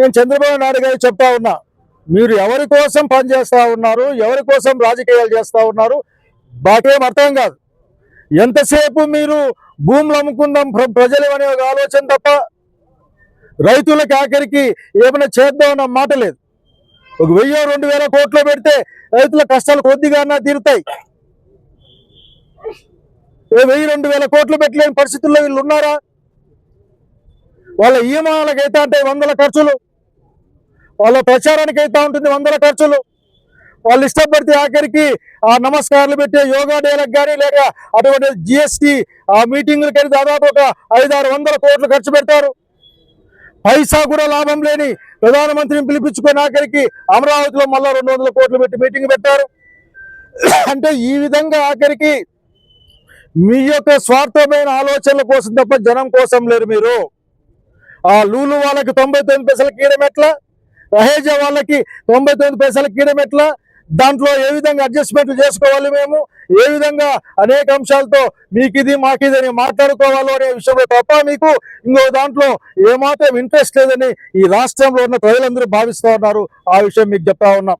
నేను చంద్రబాబు నాయుడు గారు చెప్తా ఉన్నా మీరు ఎవరి కోసం పనిచేస్తా ఉన్నారు ఎవరి కోసం రాజకీయాలు చేస్తా ఉన్నారు బాకేం అర్థం కాదు. ఎంతసేపు మీరు భూములు అమ్ముకుందాం ప్ర- ప్రజలు అనే ఒక ఆలోచన తప్ప రైతులకు ఆఖరికి ఏమైనా చేద్దామన్న మాట లేదు. ఒక వెయ్యి రెండు వేల కోట్లు పెడితే రైతుల కష్టాలు కొద్దిగా తీరుతాయి. వెయ్యి రెండు వేల కోట్లు పెట్టలేని పరిస్థితుల్లో వీళ్ళు ఉన్నారా? వాళ్ళ ఈమాలకైతే అయితే అంటే వందల ఖర్చులు. వాళ్ళ ప్రచారానికి అయితే ఉంటుంది వందల ఖర్చులు. వాళ్ళు ఇష్టపడితే ఆఖరికి ఆ నమస్కారాలు పెట్టే యోగా డేలకు కానీ లేక అటువంటి జిఎస్టీ ఆ మీటింగ్లు కానీ దాదాపు ఒక ఐదారు వందల కోట్లు ఖర్చు పెడతారు. పైసా కూడా లాభం లేని ప్రధానమంత్రిని పిలిపించుకొని ఆఖరికి అమరావతిలో మళ్ళా రెండు వందల కోట్లు పెట్టి మీటింగ్ పెట్టారు. అంటే ఈ విధంగా ఆఖరికి మీ యొక్క స్వార్థమైన ఆలోచనల కోసం తప్ప జనం కోసం లేరు మీరు. ఆ లూలు వాళ్ళకి తొంభై తొమ్మిది పైసలు కీయడం ఎట్లా రహేజా వాళ్ళకి తొంభై తొమ్మిది పైసల కీయడం ఎట్లా దాంట్లో ఏ విధంగా అడ్జస్ట్మెంట్లు చేసుకోవాలి మేము? ఏ విధంగా అనేక అంశాలతో మీకు ఇది మాకు ఇది అని మాట్లాడుకోవాలో అనే విషయంలో తప్ప మీకు ఇంకో దాంట్లో ఏమాత్రం ఇంట్రెస్ట్ లేదని ఈ రాష్ట్రంలో ఉన్న ప్రజలందరూ భావిస్తూ ఉన్నారు. ఆ విషయం మీకు చెప్తా ఉన్నాం.